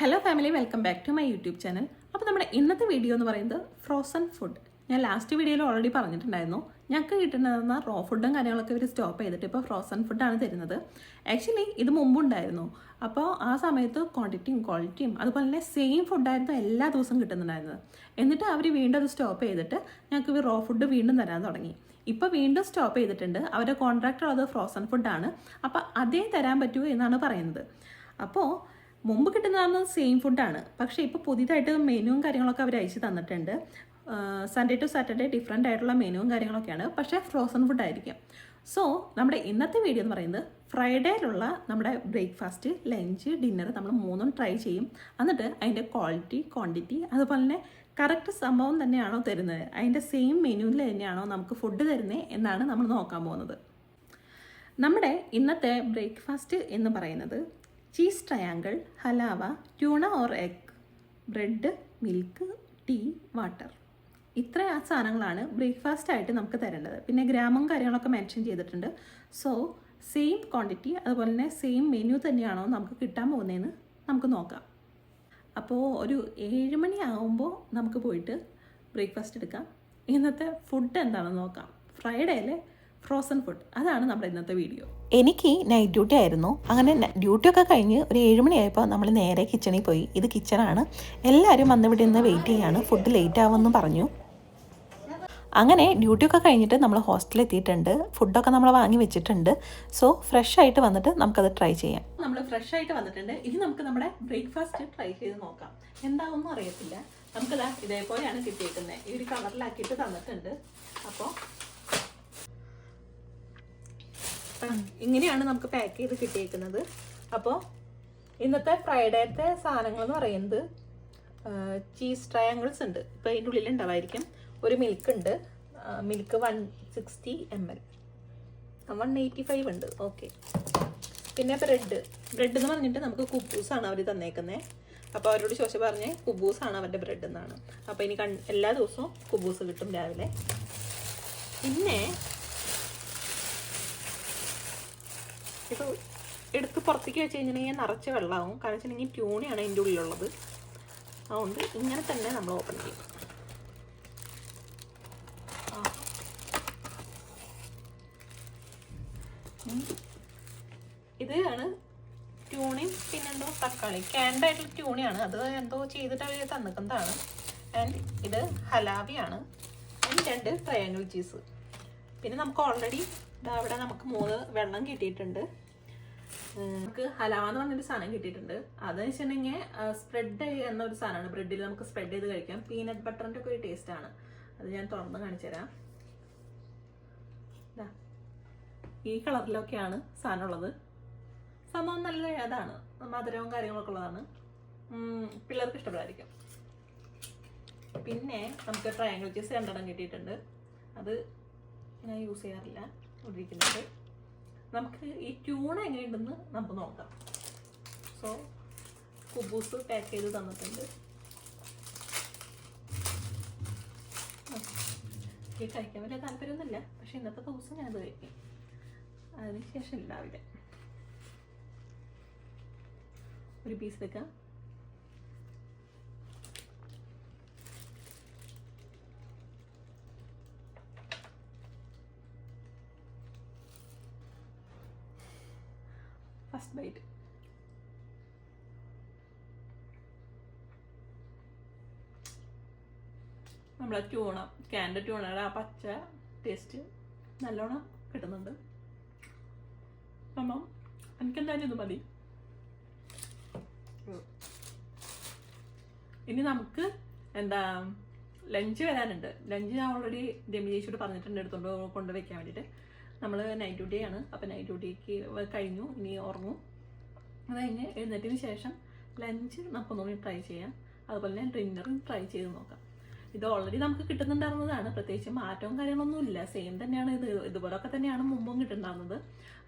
Hello family welcome back to my YouTube channel അപ്പോൾ നമ്മുടെ ഇന്നത്തെ വീഡിയോ എന്ന് പറയുന്നത് ഫ്രോസൺ ഫുഡ് ഞാൻ ലാസ്റ്റ് വീഡിയോയിൽ ഓൾറെഡി പറഞ്ഞിട്ടുണ്ടായിരുന്നു. ഞങ്ങൾക്ക് കിട്ടുന്ന റോ ഫുഡും കാര്യങ്ങളൊക്കെ ഇവർ സ്റ്റോപ്പ് ചെയ്തിട്ട് ഇപ്പോൾ ഫ്രോസൺ ഫുഡാണ് തരുന്നത്. ആക്ച്വലി ഇത് മുമ്പുണ്ടായിരുന്നു. അപ്പോൾ ആ സമയത്ത് ക്വാണ്ടിറ്റിയും ക്വാളിറ്റിയും അതുപോലെ തന്നെ സെയിം ഫുഡായിരുന്നു എല്ലാ ദിവസവും കിട്ടുന്നുണ്ടായിരുന്നത്. എന്നിട്ട് അവർ വീണ്ടും അത് സ്റ്റോപ്പ് ചെയ്തിട്ട് ഞങ്ങൾക്ക് ഇവർ റോ ഫുഡ് വീണ്ടും തരാൻ തുടങ്ങി. ഇപ്പോൾ വീണ്ടും സ്റ്റോപ്പ് ചെയ്തിട്ടുണ്ട്. അവരുടെ കോൺട്രാക്ടർ അത് ഫ്രോസൺ ഫുഡാണ് അപ്പോൾ അതേ തരാൻ പറ്റൂ എന്നാണ് പറയുന്നത്. അപ്പോൾ മുമ്പ് കിട്ടുന്നതാണ് സെയിം ഫുഡാണ് പക്ഷേ ഇപ്പോൾ പുതിയതായിട്ട് മെനുവും കാര്യങ്ങളൊക്കെ അവർ അയച്ചു തന്നിട്ടുണ്ട്. സൺഡേ ടു സാറ്റർഡേ ഡിഫറെന്റ് ആയിട്ടുള്ള മെനുവും കാര്യങ്ങളൊക്കെയാണ്. പക്ഷേ ഫ്രോസൺ ഫുഡ് ആയിരിക്കും. സോ നമ്മുടെ ഇന്നത്തെ വീഡിയോ എന്ന് പറയുന്നത് ഫ്രൈഡേയിലുള്ള നമ്മുടെ ബ്രേക്ക്ഫാസ്റ്റ് ലഞ്ച് ഡിന്നർ നമ്മൾ മൂന്നും ട്രൈ ചെയ്യും. എന്നിട്ട് അതിന്റെ ക്വാളിറ്റി ക്വാണ്ടിറ്റി അതുപോലെ തന്നെ കറക്റ്റ് സംഭവം തന്നെയാണോ തരുന്നത്? അതിന്റെ സെയിം മെനുവിൽ തന്നെയാണോ നമുക്ക് ഫുഡ് തരുന്നത് എന്നാണ് നമ്മൾ നോക്കാൻ പോകുന്നത്. നമ്മുടെ ഇന്നത്തെ ബ്രേക്ക്ഫാസ്റ്റ് എന്ന് പറയുന്നത് cheese triangle halawa tuna or egg bread milk tea water. ഇത്ര ആ സാധനങ്ങളാണ് ബ്രേക്ക്ഫാസ്റ്റ് ആയിട്ട് നമുക്ക് തരേണ്ടത്. പിന്നെ ഗ്രാമം കാര്യങ്ങളൊക്കെ മെൻഷൻ ചെയ്തിട്ടുണ്ട്. സോ സെയിം ക്വാണ്ടിറ്റി അതുപോലെ തന്നെ സെയിം മെനു തന്നെയാണോ നമുക്ക് കിട്ടാൻ പോകുന്നതെന്ന് നമുക്ക് നോക്കാം. അപ്പോൾ ഒരു ഏഴ് മണി ആകുമ്പോൾ നമുക്ക് പോയിട്ട് ബ്രേക്ക്ഫാസ്റ്റ് എടുക്കാം. ഇന്നത്തെ ഫുഡ് എന്താണെന്ന് നോക്കാം. ഫ്രൈഡേയിലെ ഫ്രോസൺ ഫുഡ് അതാണ് നമ്മുടെ ഇന്നത്തെ വീഡിയോ എനിക്ക് നൈറ്റ് ഡ്യൂട്ടി ആയിരുന്നു. അങ്ങനെ ഡ്യൂട്ടി ഒക്കെ കഴിഞ്ഞ് ഒരു ഏഴ് മണിയായപ്പോൾ നമ്മൾ നേരെ കിച്ചണിൽ പോയി. ഇത് കിച്ചണാണ് എല്ലാവരും വന്ന് ഇവിടെ നിന്ന് വെയിറ്റ് ചെയ്യാണ്. ഫുഡ് ലേറ്റ് ആവുമെന്ന് പറഞ്ഞു. അങ്ങനെ ഡ്യൂട്ടിയൊക്കെ കഴിഞ്ഞിട്ട് നമ്മൾ ഹോസ്റ്റലിൽ എത്തിയിട്ടുണ്ട്. ഫുഡൊക്കെ നമ്മൾ വാങ്ങി വെച്ചിട്ടുണ്ട്. സോ ഫ്രഷ് ആയിട്ട് വന്നിട്ട് നമുക്കത് ട്രൈ ചെയ്യാം. നമ്മൾ ഫ്രഷ് ആയിട്ട് വന്നിട്ടുണ്ട്. ഇനി നമുക്ക് നമ്മുടെ ബ്രേക്ക്ഫാസ്റ്റ് ട്രൈ ചെയ്ത് നോക്കാം. എന്താവും അറിയത്തില്ല. നമുക്കിതാ ഇതേപോലെയാണ് കിട്ടിയേക്കുന്നത് ഈ ഒരു കളറിലാക്കിയിട്ട് തന്നിട്ടുണ്ട്. അപ്പോൾ ഇങ്ങനെയാണ് നമുക്ക് പാക്ക് ചെയ്ത് കിട്ടിയിരിക്കുന്നത് അപ്പോൾ ഇന്നത്തെ ഫ്രൈഡേത്തെ സാധനങ്ങൾ എന്ന് പറയുന്നത് ചീസ് ട്രയാങ്കിൾസ് ഉണ്ട്. ഇപ്പോൾ അതിന്റെ ഉള്ളിൽ ഉണ്ടാവായിരിക്കും. ഒരു മിൽക്ക് ഉണ്ട്. Milk one sixty ML one eighty five five ഉണ്ട്. ഓക്കെ പിന്നെ ബ്രെഡ് ബ്രെഡ് എന്ന് പറഞ്ഞിട്ട് നമുക്ക് കുബൂസാണ് അവർ തന്നേക്കുന്നത് അപ്പോൾ അവരോട് ശോശ പറഞ്ഞ് കുബൂസാണ് അവരുടെ ബ്രെഡ് എന്നാണ്. അപ്പോൾ ഇനി എല്ലാ ദിവസവും കുബൂസ് കിട്ടും രാവിലെ. പിന്നെ ഇത് എടുത്ത് പുറത്തേക്ക് വെച്ച് കഴിഞ്ഞിട്ടുണ്ടെങ്കിൽ നിറച്ച് വെള്ളമാവും. കാരണം വെച്ചിട്ടുണ്ടെങ്കിൽ ട്യൂണിയാണ് അതിന്റെ ഉള്ളിലുള്ളത്. അതുകൊണ്ട് ഇങ്ങനെ തന്നെ നമ്മൾ ഓപ്പൺ ചെയ്യും. ആ. ഉം. ഇത് ആണ് ട്യൂണിയും പിന്നെന്തോ തക്കാളി. ക്യാൻഡ് ആയിട്ടുള്ള ട്യൂണിയാണ്. അത് എന്തോ ചെയ്തിട്ട് അവർ തന്നിക്കുന്നതാണ്. ആൻഡ് ഇത് ഹലാവിയാണ്. ആൻഡ് രണ്ട് ട്രയാങ്കിൾ ചീസ് പിന്നെ നമുക്ക് ഓൾറെഡി അവിടെ നമുക്ക് മൂന്ന് വെള്ളം കിട്ടിയിട്ടുണ്ട്. നമുക്ക് ഹലാവ എന്ന് പറഞ്ഞൊരു സാധനം കിട്ടിയിട്ടുണ്ട്. അത് വെച്ചിട്ടുണ്ടെങ്കിൽ സ്പ്രെഡ് എന്നൊരു സാധനമാണ്. ബ്രെഡിൽ നമുക്ക് സ്പ്രെഡ് ചെയ്ത് കഴിക്കാം. പീനട്ട് ബട്ടറിന്റെ ഒക്കെ ഒരു ആണ്. അത് ഞാൻ തുറന്ന് കാണിച്ചു തരാം. ഈ കളറിലൊക്കെയാണ് സാധനം ഉള്ളത്. സംഭവം നല്ല അതാണ്. മധുരവും കാര്യങ്ങളൊക്കെ ഉള്ളതാണ്. പിള്ളേർക്ക് ഇഷ്ടപ്പെടായിരിക്കും പിന്നെ നമുക്ക് ട്രയാങ്കിൾ ചീസ് രണ്ടെണ്ണം കിട്ടിയിട്ടുണ്ട്. അത് ഞാൻ യൂസ് ചെയ്യാറില്ല. ഇരിക്കുന്നത് നമുക്ക് ഈ ട്യൂൺ എങ്ങനെയുണ്ടെന്ന് നമുക്ക് നോക്കാം. സോ കുബൂസ് പാക്ക് ചെയ്ത് തന്നിട്ടുണ്ട്. എനിക്ക് കഴിക്കാൻ വലിയ താല്പര്യമൊന്നുമില്ല. പക്ഷെ ഇന്നത്തെ ദിവസം ഞാനത് കഴിക്കും. അതിനുശേഷം രാവിലെ ഒരു പീസ് എടുക്കാം. ഫസ്റ്റ് ബൈറ്റ് നമ്മളെ ട്യൂണ ക്യാന്റെ ട്യൂണയുടെ ആ പച്ച ടേസ്റ്റ് നല്ലോണം കിട്ടുന്നുണ്ട്. അപ്പം എനിക്കെന്തായാലും ഇത് മതി. ഇനി നമുക്ക് എന്താ ലഞ്ച് വരാനുണ്ട്. ലഞ്ച് ഞാൻ ഓൾറെഡി രമി പറഞ്ഞിട്ടുണ്ട് എടുത്തോണ്ട് കൊണ്ടുവയ്ക്കാൻ വേണ്ടിയിട്ട് നമ്മൾ നൈറ്റ് ഡ്യൂട്ടി ആണ്. അപ്പോൾ നൈറ്റ് ഡ്യൂട്ടിക്ക് കഴിഞ്ഞു. ഇനി ഉറങ്ങും. അത് കഴിഞ്ഞ് എഴുന്നേറ്റതിന് ശേഷം ലഞ്ച് നമുക്കൊന്നുകൂടി ട്രൈ ചെയ്യാം. അതുപോലെ തന്നെ ഡിന്നറും ട്രൈ ചെയ്ത് നോക്കാം. ഇത് ഓൾറെഡി നമുക്ക് കിട്ടുന്നുണ്ടായിരുന്നതാണ്. പ്രത്യേകിച്ച് മാറ്റവും കാര്യങ്ങളൊന്നും ഇല്ല. സെയിം തന്നെയാണ് ഇത്. ഇതുപോലൊക്കെ തന്നെയാണ് മുമ്പും കിട്ടുന്നുണ്ടായിരുന്നത്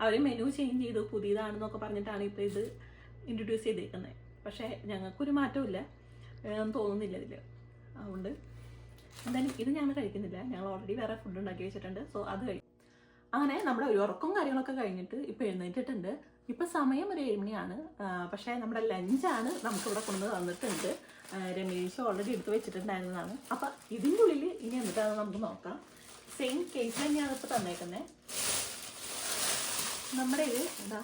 അവർ മെനു ചേഞ്ച് ചെയ്തു. പുതിയതാണെന്നൊക്കെ പറഞ്ഞിട്ടാണ് ഇപ്പോൾ ഇത് ഇൻട്രൊഡ്യൂസ് ചെയ്തേക്കുന്നത് പക്ഷേ ഞങ്ങൾക്കൊരു എന്ന് തോന്നുന്നില്ല ഇതിൽ അതുകൊണ്ട് എന്തായാലും ഇത് ഞങ്ങൾ കഴിക്കുന്നില്ല. ഞങ്ങൾ ഓൾറെഡി വേറെ ഫുഡ് ഉണ്ടാക്കി വെച്ചിട്ടുണ്ട്. സോ അത് കഴിക്കും അങ്ങനെ നമ്മുടെ ഒരു ഉറക്കവും കാര്യങ്ങളൊക്കെ കഴിഞ്ഞിട്ട് ഇപ്പോൾ എഴുന്നേറ്റിട്ടുണ്ട്. ഇപ്പൊ സമയം ഒരു ഏഴുമണിയാണ്. പക്ഷേ നമ്മുടെ ലഞ്ചാണ് നമുക്കിവിടെ കൊണ്ടു തന്നിട്ടുണ്ട്. രമേശ് ഓൾറെഡി എടുത്ത് വെച്ചിട്ടുണ്ടായിരുന്നതാണ്. അപ്പൊ ഇതിന്റെ ഉള്ളിൽ ഇനി എന്നിട്ടാണ് നമുക്ക് നോക്കാം. സെയിം കേസ് തന്നെയാണ് ഇപ്പൊ തന്നേക്കുന്നത് നമ്മുടെ ഇത് എന്താ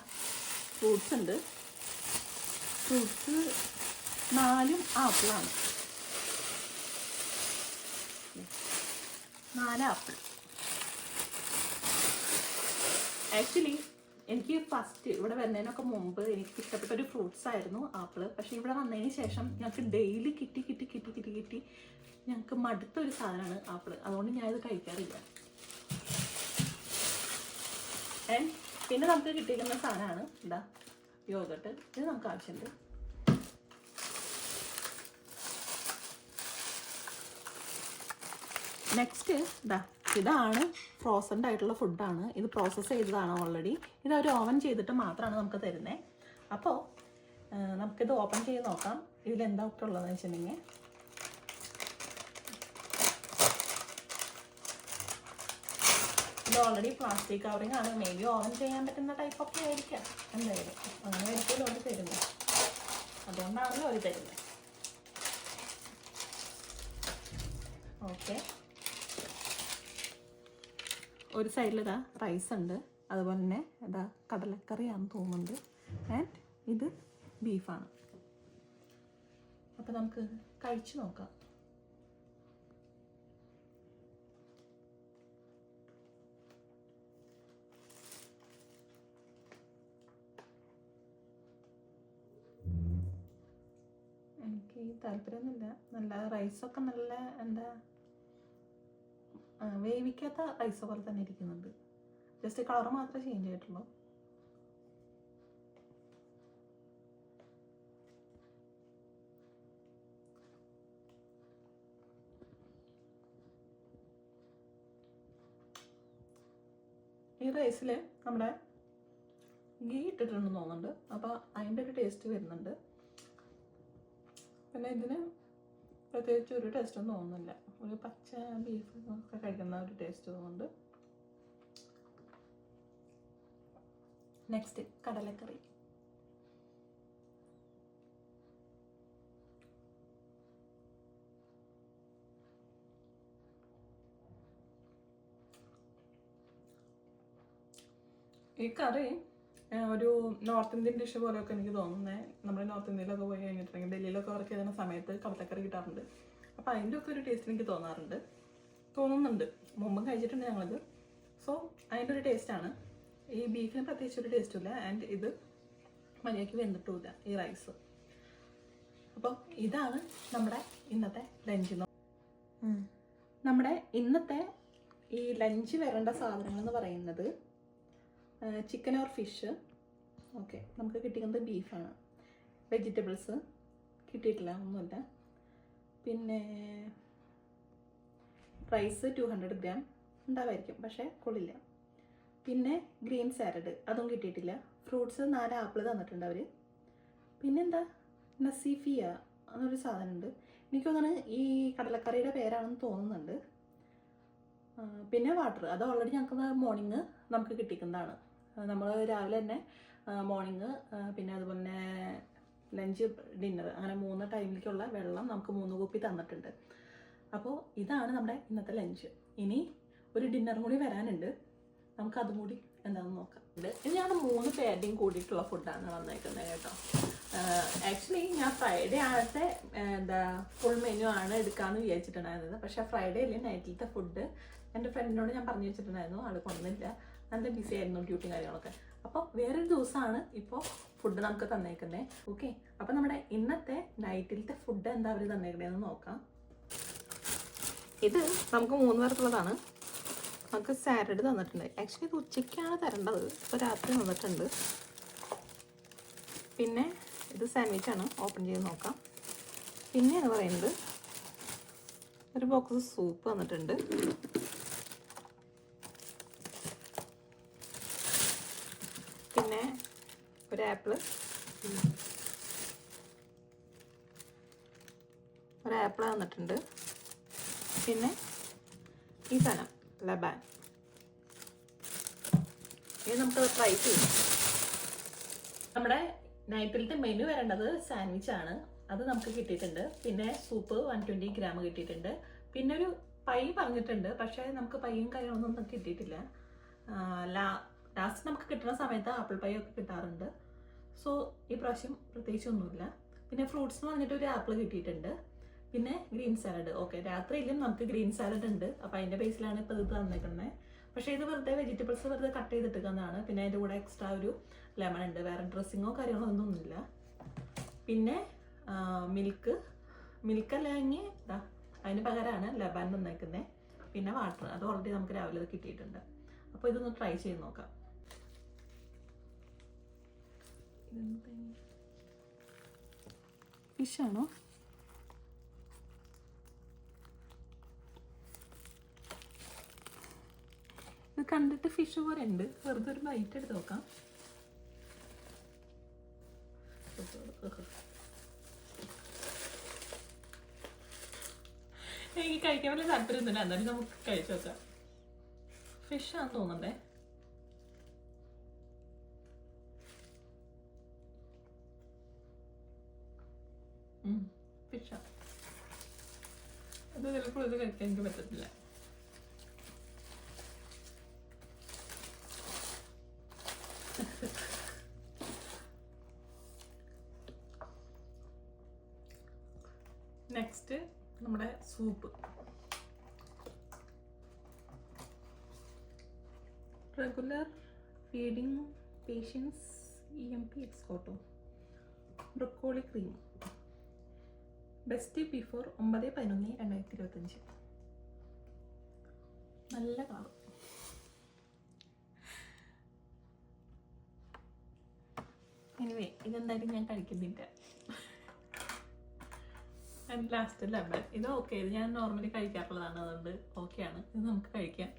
ഫ്രൂട്ട്സ് ഉണ്ട്. ഫ്രൂട്ട്സ് നാലും ആപ്പിളാണ് നാല് ആപ്പിൾ ആക്ച്വലി എനിക്ക് ഫസ്റ്റ് ഇവിടെ വരുന്നതിനൊക്കെ മുമ്പ് എനിക്ക് ഇഷ്ടപ്പെട്ട ഒരു ഫ്രൂട്ട്സ് ആയിരുന്നു ആപ്പിൾ പക്ഷെ ഇവിടെ വന്നതിന് ശേഷം ഞങ്ങൾക്ക് ഡെയിലി കിട്ടി കിട്ടി കിട്ടി കിട്ടി കിട്ടി ഞങ്ങൾക്ക് മടുത്ത ഒരു സാധനമാണ് ആപ്പിൾ അതുകൊണ്ട് ഞാൻ ഇത് കഴിക്കാറില്ല പിന്നെ നമുക്ക് കിട്ടിയിരിക്കുന്ന സാധനമാണ് എന്താ? യോഗട്ട് ഇത് നമുക്ക് ആവശ്യമുണ്ട്. നെക്സ്റ്റ് ഇതാ ഇതാണ് ഫ്രോസൺഡ് ആയിട്ടുള്ള ഫുഡാണ് ഇത് പ്രോസസ്സ് ചെയ്തതാണ് ഓൾറെഡി ഇത് അവർ ഓവൻ ചെയ്തിട്ട് മാത്രമാണ് നമുക്ക് തരുന്നത് അപ്പോൾ നമുക്കിത് ഓപ്പൺ ചെയ്ത് നോക്കാം. ഇതിൽ എന്താ ഒക്കെ ഉള്ളതെന്ന് വെച്ചിട്ടുണ്ടെങ്കിൽ. ഇത് ഓൾറെഡി പ്ലാസ്റ്റിക് കവറിങ് ആണ്. മേ ബി ഓവൻ ചെയ്യാൻ പറ്റുന്ന ടൈപ്പ് ഒക്കെ ആയിരിക്കാം. എന്തായാലും. അങ്ങനെ ആയിരിക്കുമല്ലോ അവർ തരുന്നത് അതുകൊണ്ടാണല്ലോ അവർ തരുന്നത് ഓക്കെ ഒരു സൈഡിൽ ഇതാ റൈസ് ഉണ്ട്. അതുപോലെ തന്നെ ഇതാ കടലക്കറിയാണെന്ന് തോന്നുന്നുണ്ട്. ആൻഡ് ഇത് ബീഫാണ് അപ്പം നമുക്ക് കഴിച്ചു നോക്കാം. എനിക്ക് താല്പര്യമൊന്നുമില്ല. നല്ല റൈസൊക്കെ നല്ല എന്താ വേവിക്കാത്ത റൈസ് പോലെ തന്നെ ഇരിക്കുന്നുണ്ട്. ജസ്റ്റ് കളർ മാത്രമേ ചേഞ്ച് ചെയ്തിട്ടുള്ളൂ ഈ റൈസിൽ നമ്മുടെ ഗീ ഇട്ടിട്ടുണ്ടെന്ന് തോന്നുന്നുണ്ട്. അപ്പോൾ അതിന്റെ ഒരു ടേസ്റ്റ് വരുന്നുണ്ട്. പിന്നെ ഇതിന് പ്രത്യേകിച്ച് ഒരു ടേസ്റ്റ് ഒന്നും തോന്നുന്നില്ല. ഒരു പച്ച ബീഫ് ഒക്കെ കഴിക്കുന്ന ഒരു ടേസ്റ്റ് തോന്നുന്നുണ്ട് നെക്സ്റ്റ് കടലക്കറി. ഈ കറി ഒരു നോർത്ത് ഇന്ത്യൻ ഡിഷ് പോലെയൊക്കെ എനിക്ക് തോന്നുന്നത് നമ്മുടെ നോർത്ത് ഇന്ത്യയിലൊക്കെ പോയി കഴിഞ്ഞിട്ടുണ്ടെങ്കിൽ ഡൽഹിയിലൊക്കെ വർക്ക് ചെയ്യുന്ന സമയത്ത് കടലക്കറി കിട്ടാറുണ്ട്. അപ്പോൾ അതിന്റെ ഒക്കെ ഒരു ടേസ്റ്റ് എനിക്ക് തോന്നാറുണ്ട്. തോന്നുന്നുണ്ട്. മുമ്പും കഴിച്ചിട്ടുണ്ട് ഞങ്ങളത്. സോ അതിന്റെ ഒരു ടേസ്റ്റാണ് ഈ ബീഫിന് പ്രത്യേകിച്ച് ഒരു ടേസ്റ്റും ഇല്ല. ആൻഡ് ഇത് മര്യാദയ്ക്ക് വെന്തിട്ടുമില്ല. ഈ റൈസ് അപ്പോൾ ഇതാണ് നമ്മുടെ ഇന്നത്തെ ലഞ്ച് നമ്മുടെ ഇന്നത്തെ ഈ ലഞ്ച് വരേണ്ട സാധനങ്ങൾ എന്ന് പറയുന്നത് ചിക്കൻ ഓർ ഫിഷ് ഓക്കെ നമുക്ക് കിട്ടിക്കുന്നത് ബീഫാണ് വെജിറ്റബിൾസ് കിട്ടിയിട്ടില്ല. ഒന്നുമില്ല. പിന്നെ റൈസ് ടു ഹൺഡ്രഡ് ഗ്രാം ഉണ്ടാവായിരിക്കും പക്ഷേ കൊള്ളില്ല. പിന്നെ ഗ്രീൻ സാലഡ് അതും കിട്ടിയിട്ടില്ല. ഫ്രൂട്ട്സ് നാല് ആപ്പിൾ തന്നിട്ടുണ്ട് അവർ പിന്നെന്താ? നസീഫിയ എന്നൊരു സാധനമുണ്ട്. എനിക്ക് തോന്നുന്നു ഈ കടലക്കറിയുടെ പേരാണെന്ന് തോന്നുന്നുണ്ട്. പിന്നെ വാട്ടർ അത് ഓൾറെഡി ഞങ്ങൾക്ക് മോർണിംഗ് നമുക്ക് കിട്ടിക്കുന്നതാണ്. നമ്മൾ രാവിലെ തന്നെ മോർണിംഗ് പിന്നെ അതുപോലെ തന്നെ ലഞ്ച് ഡിന്നർ അങ്ങനെ മൂന്ന് ടൈമിലേക്കുള്ള വെള്ളം നമുക്ക് മൂന്ന് കുപ്പി തന്നിട്ടുണ്ട്. അപ്പോൾ ഇതാണ് നമ്മുടെ ഇന്നത്തെ ലഞ്ച്. ഇനി ഒരു ഡിന്നറും കൂടി വരാനുണ്ട്. നമുക്ക് അതും കൂടി എന്താണെന്ന് നോക്കാം. ഇത് ഞാൻ മൂന്ന് പേരുടെയും കൂടിയിട്ടുള്ള ഫുഡാണ് വന്നേക്കുന്നത് കേട്ടോ. ആക്ച്വലി ഞാൻ ഫ്രൈഡേ ആണത്തെ എന്താ ഫുൾ മെനു ആണ് എടുക്കാമെന്ന് വിചാരിച്ചിട്ടുണ്ടായിരുന്നത്. പക്ഷെ ഫ്രൈഡേ അല്ലേ നൈറ്റിലത്തെ ഫുഡ് എന്റെ ഫ്രണ്ടിനോട് ഞാൻ പറഞ്ഞു വെച്ചിട്ടുണ്ടായിരുന്നു. ആൾ കൊണ്ടുവന്നില്ല നല്ല ബിസി ആയിരുന്നു ഡ്യൂട്ടി കാര്യങ്ങളൊക്കെ. അപ്പോൾ വേറൊരു ദിവസമാണ് ഇപ്പോൾ ഫുഡ് നമുക്ക് തന്നേക്കുന്നത് ഓക്കെ അപ്പോൾ നമ്മുടെ ഇന്നത്തെ നൈറ്റിലത്തെ ഫുഡ് എന്താ അവർ തന്നേക്കണേന്ന് നോക്കാം. ഇത് നമുക്ക് മൂന്ന് പേർക്കുള്ളതാണ്. നമുക്ക് സാലഡ് തന്നിട്ടുണ്ട്. ആക്ച്വലി ഇത് ഉച്ചയ്ക്കാണ് തരേണ്ടത്. ഇപ്പോൾ രാത്രി തന്നിട്ടുണ്ട് പിന്നെ ഇത് സാൻഡ്വിച്ച് ആണ്. ഓപ്പൺ ചെയ്ത് നോക്കാം. പിന്നെ എന്ന് പറയുന്നത് ഒരു ബോക്സ് സൂപ്പ് തന്നിട്ടുണ്ട്. ആപ്പിൾ തന്നിട്ടുണ്ട്. പിന്നെ ഈ സാധനം ലബാൻ. ഇത് നമുക്ക് ട്രൈ ചെയ്യാം. നമ്മുടെ നൈറ്റിലത്തെ മെനു വരേണ്ടത് സാൻഡ്വിച്ച് ആണ്. അത് നമുക്ക് കിട്ടിയിട്ടുണ്ട്. പിന്നെ സൂപ്പ് വൺ ട്വന്റി ഗ്രാം കിട്ടിയിട്ടുണ്ട്. പിന്നെ ഒരു പൈ പറഞ്ഞിട്ടുണ്ട്. പക്ഷേ നമുക്ക് പൈയും കാര്യങ്ങളൊന്നും കിട്ടിയിട്ടില്ല. ലാസ്റ്റ് നമുക്ക് കിട്ടുന്ന സമയത്ത് ആപ്പിൾ പൈ ഒക്കെ കിട്ടാറുണ്ട്. സോ ഈ പ്രാവശ്യം പ്രത്യേകിച്ച് ഒന്നുമില്ല പിന്നെ ഫ്രൂട്ട്സ് എന്ന് പറഞ്ഞിട്ട് ഒരു ആപ്പിൾ കിട്ടിയിട്ടുണ്ട്. പിന്നെ ഗ്രീൻ സാലഡ് ഓക്കെ രാത്രിയിലും നമുക്ക് ഗ്രീൻ സാലഡ് ഉണ്ട്. അപ്പോൾ അതിന്റെ ബേസിലാണ് ഇപ്പോൾ ഇത് തന്നിരിക്കുന്നത് പക്ഷേ ഇത് വെറുതെ വെജിറ്റബിൾസ് വെറുതെ കട്ട് ചെയ്തിട്ടിരിക്കുന്നതാണ്. പിന്നെ അതിന്റെ കൂടെ എക്സ്ട്രാ ഒരു ലെമൺ ഉണ്ട്. വേറെ ഡ്രസ്സിങ്ങോ കാര്യങ്ങളോ ഒന്നുമില്ല. പിന്നെ മിൽക്ക് മിൽക്ക് അല്ലെങ്കിൽ ഇതാ അതിന് പകരമാണ് ലബാൻ തന്നേക്കുന്നത് പിന്നെ വാട്ടർ അത് ഓൾറെഡി നമുക്ക് രാവിലെ കിട്ടിയിട്ടുണ്ട്. അപ്പോൾ ഇതൊന്ന് ട്രൈ ചെയ്ത് നോക്കാം. ഫിഷാണോ ഇത് കണ്ടിട്ട് ഫിഷ് പോലെ ഉണ്ട് വെറുതെ ഒരു ബൈറ്റ് എടുത്ത് നോക്കാം. എനിക്ക് കഴിക്കാൻ വലിയ താല്പര്യമൊന്നുമില്ല. എന്നാലും നമുക്ക് കഴിച്ചു നോക്കാം. ഫിഷ് ആണെന്ന് തോന്നണ്ടേ ഫിഷാ അത് ചിലപ്പോൾ ഇത് കഴിക്കാൻ എനിക്ക് പറ്റത്തില്ല. നെക്സ്റ്റ് നമ്മുടെ soup regular feeding patients E M P എക്സ്കോട്ടോ broccoli cream best before ഒമ്പത് പതിനൊന്ന് രണ്ടായിരത്തി ഇരുപത്തഞ്ച്. നല്ല കളർ എനിവേ ഇതെന്തായാലും ഞാൻ കഴിക്കുന്നില്ല ആൻഡ് ലാസ്റ്റ് ലെമൺ ഇത് ഓക്കെ ഇത് ഞാൻ നോർമലി കഴിക്കാറുള്ളതാണ് അതുകൊണ്ട് ഓക്കെയാണ് ഇത് നമുക്ക് കഴിക്കാം.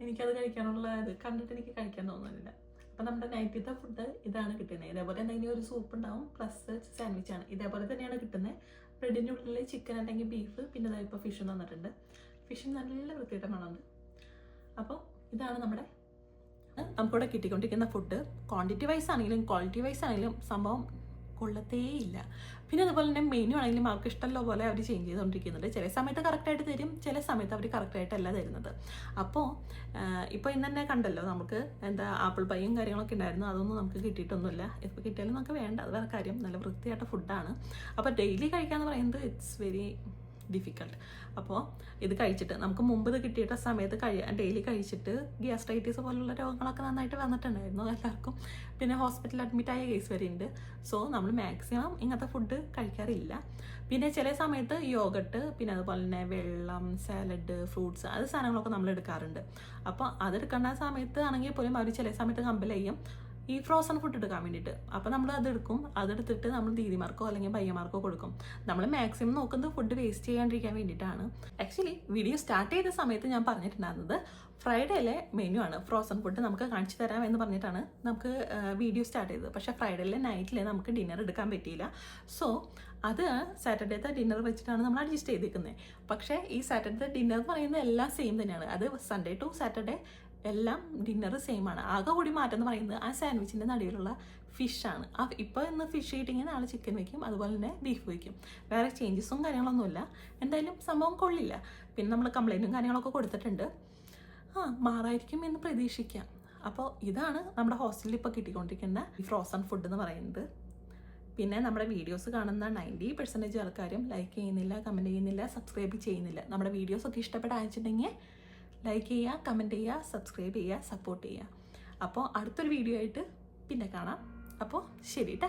എനിക്കത് കഴിക്കാനുള്ള ഇത് കണ്ടിട്ട് എനിക്ക് കഴിക്കാൻ തോന്നുന്നില്ല. അപ്പം നമ്മുടെ നൈറ്റിത്തെ ഫുഡ് ഇതാണ് കിട്ടുന്നത്. ഇതേപോലെ എന്തെങ്കിലും ഒരു സൂപ്പ് ഉണ്ടാവും പ്ലസ് സാൻഡ്വിച്ച് ആണ്. ഇതേപോലെ തന്നെയാണ് കിട്ടുന്നത്. ബ്രെഡിന്റെ ഉള്ളിൽ ചിക്കൻ അല്ലെങ്കിൽ ബീഫ് പിന്നെ ഇതാ ഇപ്പോൾ ഫിഷ് തന്നിട്ടുണ്ട്. ഫിഷ് നല്ല വൃത്തിയുടെ മണമുണ്ട് അപ്പോൾ ഇതാണ് നമ്മുടെ നമുക്കിവിടെ കിട്ടിക്കൊണ്ടിരിക്കുന്ന ഫുഡ് ക്വാണ്ടിറ്റി വൈസ് ആണെങ്കിലും ക്വാളിറ്റി വൈസ് ആണെങ്കിലും സംഭവം കൊള്ളത്തേയില്ല. പിന്നെ അതുപോലെ തന്നെ മെനു ആണെങ്കിലും അവർക്ക് ഇഷ്ടമുള്ള പോലെ അവർ ചേഞ്ച് ചെയ്തുകൊണ്ടിരിക്കുന്നുണ്ട്. ചില സമയത്ത് കറക്റ്റായിട്ട് തരും ചില സമയത്ത് അവർ കറക്റ്റായിട്ടല്ല തരുന്നത്. അപ്പോൾ ഇപ്പോൾ ഇന്ന് തന്നെ കണ്ടല്ലോ നമുക്ക് എന്താ ആപ്പിൾ പൈയും കാര്യങ്ങളൊക്കെ ഉണ്ടായിരുന്നു. അതൊന്നും നമുക്ക് കിട്ടിയിട്ടൊന്നുമില്ല. ഇപ്പോൾ കിട്ടിയാലും നമുക്ക് വേണ്ട. അത് വേറെ കാര്യം. നല്ല വൃത്തിയായിട്ട് ഫുഡാണ് അപ്പോൾ ഡെയിലി കഴിക്കാന്ന് പറയുന്നത് ഇറ്റ്സ് വെരി ഡിഫിക്കൾട്ട് അപ്പോൾ ഇത് കഴിച്ചിട്ട് നമുക്ക് മുമ്പ് ഇത് കിട്ടിയിട്ട സമയത്ത് കഴി ഡെയിലി കഴിച്ചിട്ട് ഗ്യാസ്ട്രൈറ്റീസ് പോലുള്ള രോഗങ്ങളൊക്കെ നന്നായിട്ട് വന്നിട്ടുണ്ടായിരുന്നു എല്ലാവർക്കും. പിന്നെ ഹോസ്പിറ്റലിൽ അഡ്മിറ്റ് ആയ കേസ് വരെ ഉണ്ട് സോ നമ്മൾ മാക്സിമം ഇങ്ങനത്തെ ഫുഡ് കഴിക്കാറില്ല. പിന്നെ ചില സമയത്ത് യോഗട്ട് പിന്നെ അതുപോലെ തന്നെ വെള്ളം സാലഡ് ഫ്രൂട്ട്സ് അത് സാധനങ്ങളൊക്കെ നമ്മൾ എടുക്കാറുണ്ട്. അപ്പോൾ അതെടുക്കേണ്ട സമയത്ത് ആണെങ്കിൽ പോലും അവർ ചില സമയത്ത് കമ്പൽ ഈ ഫ്രോസൺ ഫുഡ് എടുക്കാൻ വേണ്ടിയിട്ട്. അപ്പോൾ നമ്മൾ അതെടുക്കും. അതെടുത്തിട്ട് നമ്മൾ ദീദിമാർക്കോ അല്ലെങ്കിൽ പയ്യന്മാർക്കോ കൊടുക്കും. നമ്മൾ മാക്സിമം നോക്കുന്നത് ഫുഡ് വേസ്റ്റ് ചെയ്യാണ്ടിരിക്കാൻ വേണ്ടിയിട്ടാണ്. ആക്ച്വലി വീഡിയോ സ്റ്റാർട്ട് ചെയ്ത സമയത്ത് ഞാൻ പറഞ്ഞിട്ടുണ്ടായിരുന്നത് ഫ്രൈഡേയിലെ മെനു ആണ്. ഫ്രോസൺ ഫുഡ് നമുക്ക് കാണിച്ചു തരാം എന്ന് പറഞ്ഞിട്ടാണ് നമുക്ക് വീഡിയോ സ്റ്റാർട്ട് ചെയ്തത്. പക്ഷേ ഫ്രൈഡേയിലെ നൈറ്റിൽ നമുക്ക് ഡിന്നർ എടുക്കാൻ പറ്റിയില്ല. സോ അത് സാറ്റർഡേത്തെ ഡിന്നർ വെച്ചിട്ടാണ് നമ്മൾ അഡ്ജസ്റ്റ് ചെയ്തിരിക്കുന്നത് പക്ഷേ ഈ സാറ്റർഡേ ഡിന്നർ എന്ന് പറയുന്നത് എല്ലാം സെയിം തന്നെയാണ്. അത് സൺഡേ ടു സാറ്റർഡേ എല്ലാം ഡിന്നർ സെയിം ആണ്. ആകെ കൂടി മാറ്റം എന്ന് പറയുന്നത് ആ സാൻഡ്വിച്ചിന്റെ നടുവിലുള്ള ഫിഷാണ് ആ ഇപ്പോൾ ഇന്ന് ഫിഷ് കിട്ടിങ്ങനെ നാളെ ചിക്കൻ വയ്ക്കും അതുപോലെ തന്നെ ബീഫ് വയ്ക്കും വേറെ ചേഞ്ചസും കാര്യങ്ങളൊന്നുമില്ല. എന്തായാലും സംഭവം കൊള്ളില്ല. പിന്നെ നമ്മൾ കംപ്ലൈന്റും കാര്യങ്ങളൊക്കെ കൊടുത്തിട്ടുണ്ട്. ആ മാറായിരിക്കും എന്ന് പ്രതീക്ഷിക്കാം. അപ്പോൾ ഇതാണ് നമ്മുടെ ഹോസ്റ്റലിൽ ഇപ്പോൾ കിട്ടിക്കൊണ്ടിരിക്കുന്ന ഫ്രോസൺ ഫുഡ് എന്ന് പറയുന്നത്. പിന്നെ നമ്മുടെ വീഡിയോസ് കാണുന്ന നയന്റി പെർസെന്റേജ് ആൾക്കാരും ലൈക്ക് ചെയ്യുന്നില്ല കമന്റ് ചെയ്യുന്നില്ല സബ്സ്ക്രൈബ് ചെയ്യുന്നില്ല. നമ്മുടെ വീഡിയോസൊക്കെ ഇഷ്ടപ്പെട്ടാച്ചിട്ടുണ്ടെങ്കിൽ ലൈക്ക് ചെയ്യുക കമന്റ് ചെയ്യുക സബ്സ്ക്രൈബ് ചെയ്യുക സപ്പോർട്ട് ചെയ്യുക. അപ്പോൾ അടുത്തൊരു വീഡിയോ ആയിട്ട് പിന്നെ കാണാം. അപ്പോൾ ശരി കേട്ടോ